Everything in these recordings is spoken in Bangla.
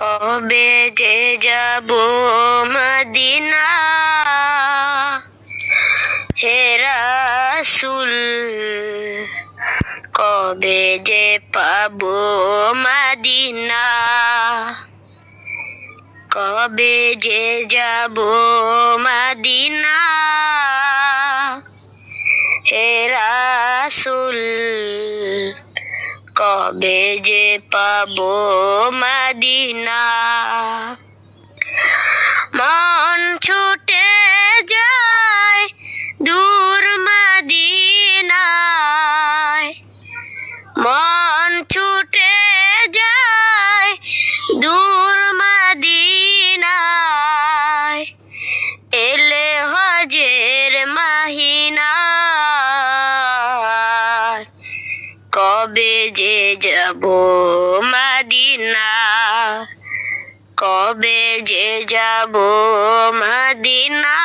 কবে যে যাব মদিনা? হে রাসূল, কবে যে পাবো মদিনা? কবে যে যাব মদিনা? হে রাসূল কবে যে পাবো মদিনা? যাব মদিনা। কবে যে যাব মদিনা?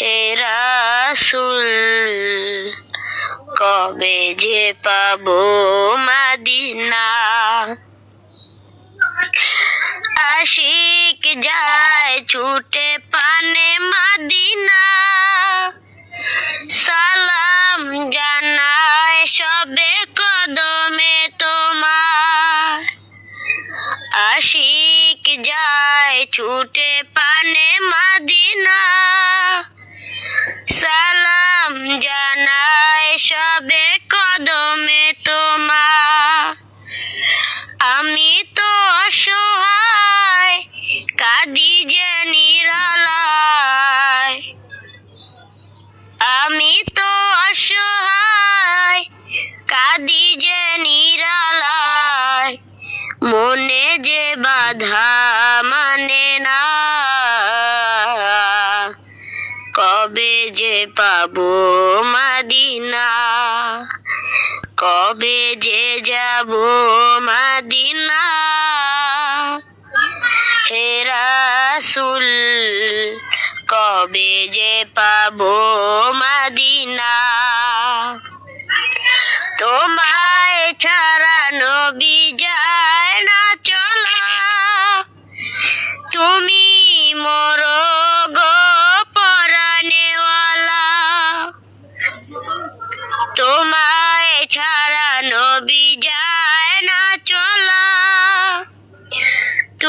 হে রাসূল, কবে যে পাবো মদিনা? আশিক যায় ছুটে পানে মদিনা। আশিক যায় ছুটে পানে মাদিনা। সালাম জানায় সবে কদমে তোমা। আমি তো অসহায়, কাঁদি যে নিরালায়। আমি তো অসহায়, কাঁদি যে নিরালায়। যে বাধা মানে না। কবে যে পাবো মদিনা? কবে যে যাব মদিনা? হে রাসূল, কবে যে পাবো মদিনা? তোমায়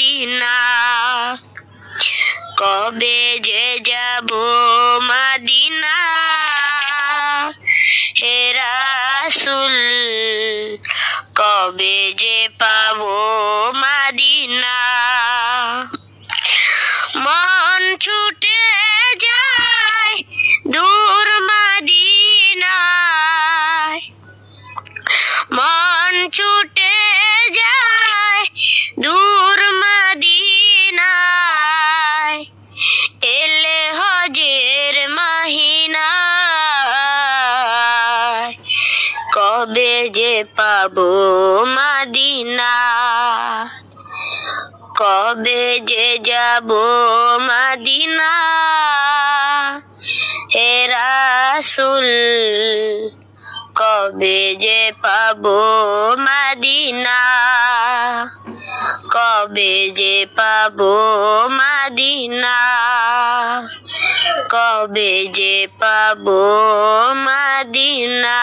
মদিনা কবে যে যাব মাদিনা। হেরা রাসূল কবে যে পাবো মদিনা কবে যে পাবো মদিনা? কবে যে যাব মদিনা? হে রাসূল, কবে যে পাবো মদিনা? কবে যে পাবো মদিনা? কবে যে পাবো মদিনা?